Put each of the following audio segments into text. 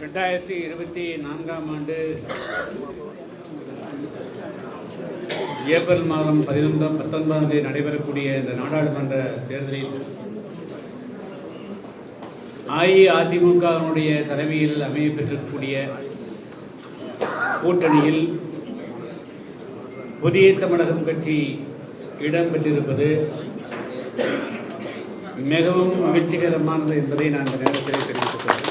ரெண்டாயிரத்தி இருபத்தி நான்காம் ஆண்டு ஏப்ரல் மாதம் பதினொன்றாம் பத்தொன்பதாம் தேதி நடைபெறக்கூடிய இந்த நாடாளுமன்ற தேர்தலில் அஇஅதிமுகவினுடைய தலைமையில் அமைய பெற்றிருக்கக்கூடிய கூட்டணியில் புதிய தமிழகம் கட்சி இடம் பெற்றிருப்பது மிகவும் மகிழ்ச்சிகரமானது என்பதை நான் இந்த நேரத்தில் தெரிவித்துக் கொள்கிறேன்.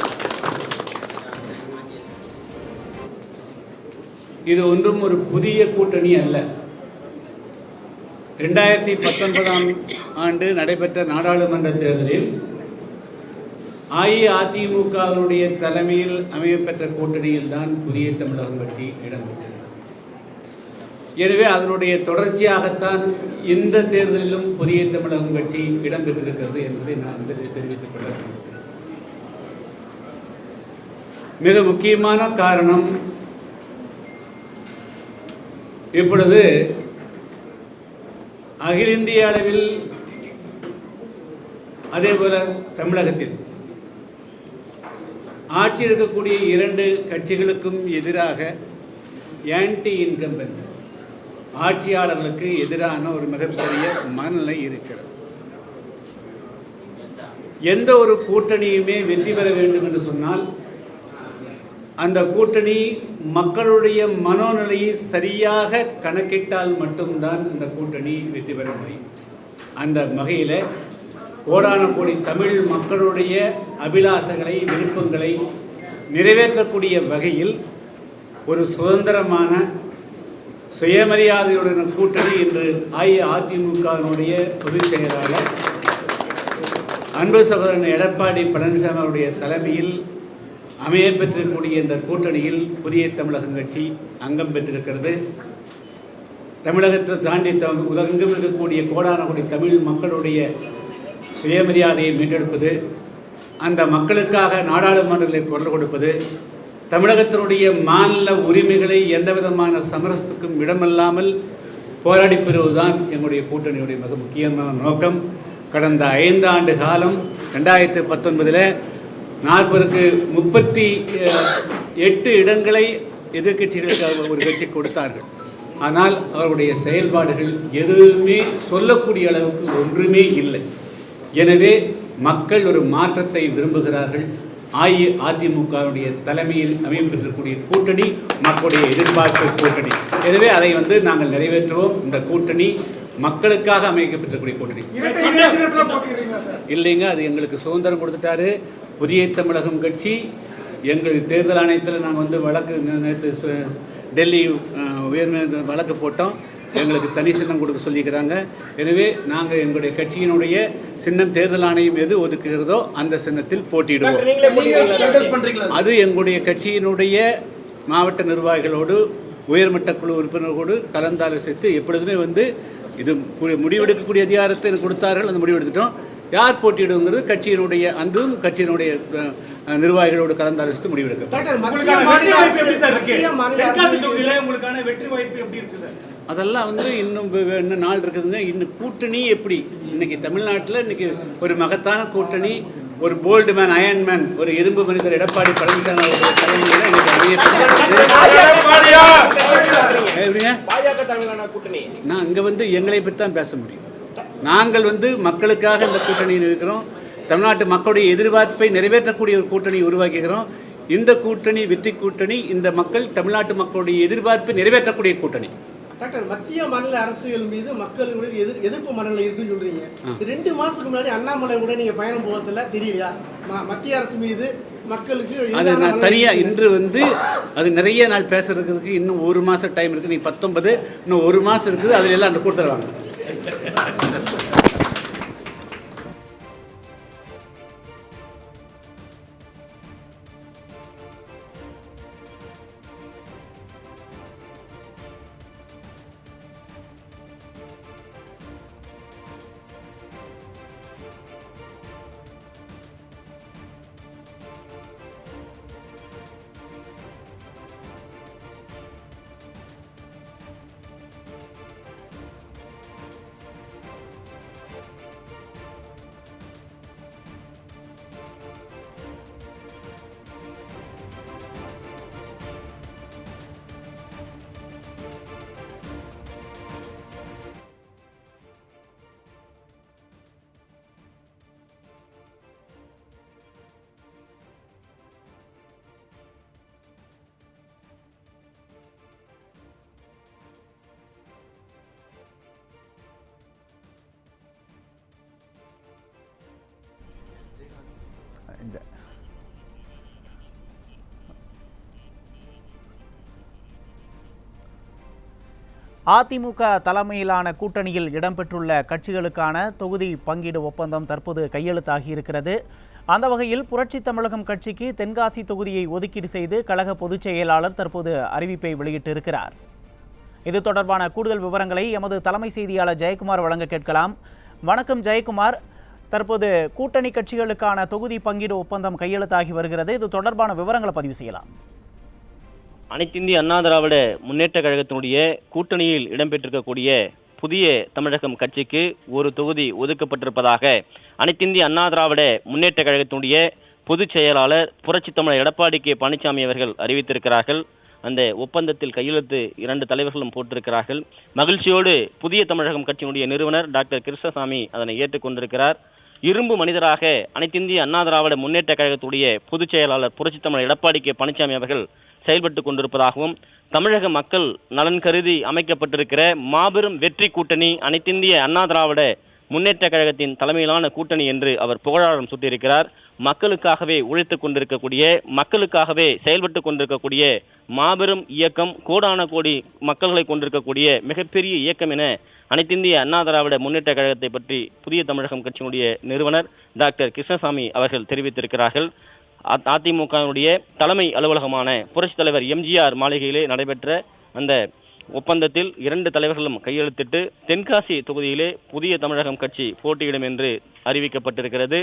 இது ஒன்றும் ஒரு புதிய கூட்டணி அல்ல. ரெண்டாயிரத்தி பத்தொன்பதாம் ஆண்டு நடைபெற்ற நாடாளுமன்ற தேர்தலில் அஇஅதிமுகவினுடைய தலைமையில் அமையப்பெற்ற கூட்டணியில் தான் புதிய தமிழகம் கட்சி இடம்பெற்றது. எனவே அதனுடைய தொடர்ச்சியாகத்தான் இந்த தேர்தலிலும் புதிய தமிழகம் கட்சி இடம்பெற்றிருக்கிறது என்பதை நான் தெரிவித்துக் கொள்ள மிக முக்கியமான காரணம் இப்பொழுது அகில இந்திய அளவில் அதேபோல தமிழகத்தில் ஆட்சி இருக்கக்கூடிய இரண்டு கட்சிகளுக்கும் எதிராக ஆன்டி இன்கம்பன்ஸ் ஆட்சியாளர்களுக்கு எதிரான ஒரு மிகப்பெரிய மனநிலை இருக்கிறது. எந்த ஒரு கூட்டணியுமே வெற்றி பெற வேண்டும் என்று சொன்னால் அந்த கூட்டணி மக்களுடைய மனோநிலையை சரியாக கணக்கிட்டால் மட்டும்தான் அந்த கூட்டணி வெற்றி பெற முடியும். அந்த வகையில் கோடான கோடி தமிழ் மக்களுடைய அபிலாசங்களை விருப்பங்களை நிறைவேற்றக்கூடிய வகையில் ஒரு சுதந்திரமான சுயமரியாதையுடன் கூட்டணி இன்று அஇஅதிமுகவினுடைய பொதுச் செயலாளர் அன்பு சகோதரன் எடப்பாடி பழனிசாமி அவருடைய தலைமையில் அமைய பெற்றிருக்கக்கூடிய இந்த கூட்டணியில் புதிய தமிழகம் கட்சி அங்கம் பெற்றிருக்கிறது. தமிழகத்தை தாண்டி த உலகெங்கும் இருக்கக்கூடிய கோடான தமிழ் மக்களுடைய சுயமரியாதையை மீட்டெடுப்பது அந்த மக்களுக்காக நாடாளுமன்றங்களில் குரல் கொடுப்பது தமிழகத்தினுடைய மாநில உரிமைகளை எந்த விதமான சமரசத்துக்கும் இடமில்லாமல் போராடி பெறுவதுதான் எங்களுடைய கூட்டணியுடைய மிக முக்கியமான நோக்கம். கடந்த ஐந்து ஆண்டு காலம் ரெண்டாயிரத்தி பத்தொன்பதில் நாற்பதுக்கு முப்பத்தி எட்டு இடங்களை எதிர்க்கட்சிகளுக்கு ஒரு கட்சி கொடுத்தார்கள். ஆனால் அவருடைய செயல்பாடுகள் எதுவுமே சொல்லக்கூடிய அளவுக்கு ஒன்றுமே இல்லை. எனவே மக்கள் ஒரு மாற்றத்தை விரும்புகிறார்கள். அஇஅதிமுகவுடைய தலைமையில் அமையப்பெற்றிருக்கக்கூடிய கூட்டணி மக்களுடைய எதிர்பார்ப்பு கூட்டணி. எனவே அதை வந்து நாங்கள் நிறைவேற்றுவோம். இந்த கூட்டணி மக்களுக்காக அமைக்கப்பட்டிருக்கக்கூடிய கூட்டணி. இல்லைங்க அது எங்களுக்கு சுதந்திரம் கொடுத்துட்டாரு. புதிய தமிழகம் கட்சி எங்கள் தேர்தல் ஆணையத்தில் நாங்கள் வந்து வழக்கு நேற்று டெல்லி உயர்நீதி வழக்கு போட்டோம். எங்களுக்கு தனி சின்னம் கொடுக்க சொல்லிக்கிறாங்க. எனவே நாங்கள் எங்களுடைய கட்சியினுடைய சின்னம் தேர்தல் ஆணையம் எது ஒதுக்குகிறதோ அந்த சின்னத்தில் போட்டியிடுவோம். அது எங்களுடைய கட்சியினுடைய மாவட்ட நிர்வாகிகளோடு உயர்மட்ட குழு உறுப்பினர்களோடு கலந்தாலோசித்து எப்பொழுதுமே வந்து இது முடிவெடுக்கக்கூடிய அதிகாரத்தை எனக்கு கொடுத்தார்கள் அந்த முடிவெடுத்துட்டோம். யார் போட்டியிடுங்கிறது கட்சியினுடைய அந்தும் கட்சியினுடைய நிர்வாகிகளோடு கலந்தாலோசித்து முடிவெடுக்க டாக்டர், மத்திய உங்களுக்கான மாநில வெற்றி வாய்ப்பு அரசு- எப்படி சார் இருக்கு? மத்திய மாநில தென்காசி அரசு- தொகுதியில உங்களுக்கான வெற்றி வாய்ப்பு எப்படி இருக்குது அதெல்லாம் வந்து இன்னும் இன்னும் நாள் இருக்குதுங்க. இன்னும் கூட்டணி எப்படி? இன்னைக்கு தமிழ்நாட்டில் இன்னைக்கு ஒரு மகத்தான கூட்டணி ஒரு போல்டு மேன் அயன் மேன் ஒரு இரும்பு மனிதர் எடப்பாடி பழனிசாமி அவருடைய தலைமையில் தலைமையிலான கூட்டணி. நான் இங்கே வந்து எங்களை பற்றி தான் பேச முடியும். நாங்கள் வந்து மக்களுக்காக இந்த கூட்டணியில் இருக்கிறோம். தமிழ்நாட்டு மக்களுடைய எதிர்பார்ப்பை நிறைவேற்றக்கூடிய ஒரு கூட்டணியை உருவாக்குகிறோம். இந்த கூட்டணி வெற்றி கூட்டணி இந்த மக்கள் தமிழ்நாட்டு மக்களுடைய எதிர்பார்ப்பை நிறைவேற்றக்கூடிய கூட்டணி. டாக்டர் மத்திய மாநில அரசுகள் மீது மக்களுடைய எதிர் எதிர்ப்பு மனநிலை இருக்குன்னு சொல்றீங்க. ரெண்டு மாசத்துக்கு முன்னாடி அண்ணாமலை கூட நீங்க பயணம் போகத்துல தெரியலையா? மத்திய அரசு மீது மக்களுக்கு அது நான் தனியாக. இன்று வந்து அது நிறைய நாள் பேசுறதுக்கு இன்னும் ஒரு மாதம் டைம் இருக்குது நீ பத்தொன்பது இன்னும் ஒரு மாதம் இருக்குது அதுல எல்லாம் அந்த கொடுத்துருவாங்க அதிமுக தலைமையிலான கூட்டணியில் இடம்பெற்றுள்ள கட்சிகளுக்கான தொகுதி பங்கீடு ஒப்பந்தம் தற்போது கையெழுத்தாகி இருக்கிறது அந்த வகையில் புரட்சி தமிழகம் கட்சிக்கு தென்காசி தொகுதியை ஒதுக்கீடு செய்து கழக பொதுச் செயலாளர் தற்போது அறிவிப்பை வெளியிட்டிருக்கிறார். இது தொடர்பான கூடுதல் விவரங்களை எமது தலைமை செய்தியாளர் ஜெயக்குமார் வழங்க கேட்கலாம். வணக்கம் ஜெயக்குமார். தற்போது கூட்டணி கட்சிகளுக்கான தொகுதி பங்கீடு ஒப்பந்தம் கையெழுத்தாகி வருகிறது. இது தொடர்பான விவரங்களை பதிவு செய்யலாம். அனைத்திந்திய அண்ணா திராவிட முன்னேற்ற கழகத்தினுடைய கூட்டணியில் இடம்பெற்றிருக்கக்கூடிய புதிய தமிழகம் கட்சிக்கு ஒரு தொகுதி ஒதுக்கப்பட்டிருப்பதாக அனைத்திந்திய அண்ணா திராவிட முன்னேற்ற கழகத்தினுடைய பொதுச் செயலாளர் புரட்சி தமிழர் எடப்பாடி கே பழனிசாமி அவர்கள் அறிவித்திருக்கிறார்கள். அந்த ஒப்பந்தத்தில் கையெழுத்து இரண்டு தலைவர்களும் போட்டிருக்கிறார்கள். மகிழ்ச்சியோடு புதிய தமிழகம் கட்சியினுடைய நிறுவனர் டாக்டர் கிருஷ்ணசாமி அதனை ஏற்றுக்கொண்டிருக்கிறார். இரும்பு மனிதராக அனைத்திந்திய அண்ணா திராவிட முன்னேற்ற கழகத்துடைய பொதுச் செயலாளர் புரட்சி தமிழர் எடப்பாடி கே பழனிசாமி அவர்கள் செயல்பட்டு கொண்டிருப்பதாகவும் தமிழக மக்கள் நலன் கருதி அமைக்கப்பட்டிருக்கிற மாபெரும் வெற்றி கூட்டணி அனைத்திந்திய அண்ணா திராவிட முன்னேற்ற கழகத்தின் தலைமையிலான கூட்டணி என்று அவர் புகழாரம் சூட்டியிருக்கிறார். மக்களுக்காகவே உழைத்துக் கொண்டிருக்கக்கூடிய மக்களுக்காகவே செயல்பட்டு கொண்டிருக்கக்கூடிய மாபெரும் இயக்கம் கோடான கோடி மக்களை கொண்டிருக்கக்கூடிய மிகப்பெரிய இயக்கம் என அனைத்திந்திய அண்ணா திராவிட முன்னேற்ற கழகத்தை பற்றி புதிய தமிழகம் கட்சியினுடைய நிறுவனர் டாக்டர் கிருஷ்ணசாமி அவர்கள் தெரிவித்திருக்கிறார்கள். அதிமுகவினுடைய தலைமை அலுவலகமான புரட்சித் தலைவர் எம்ஜிஆர் மாளிகையிலே நடைபெற்ற அந்த ஒப்பந்தத்தில் இரண்டு தலைவர்களும் கையெழுத்திட்டு தென்காசி தொகுதியிலே புதிய தமிழகம் கட்சி போட்டியிடும் என்று அறிவிக்கப்பட்டிருக்கிறது.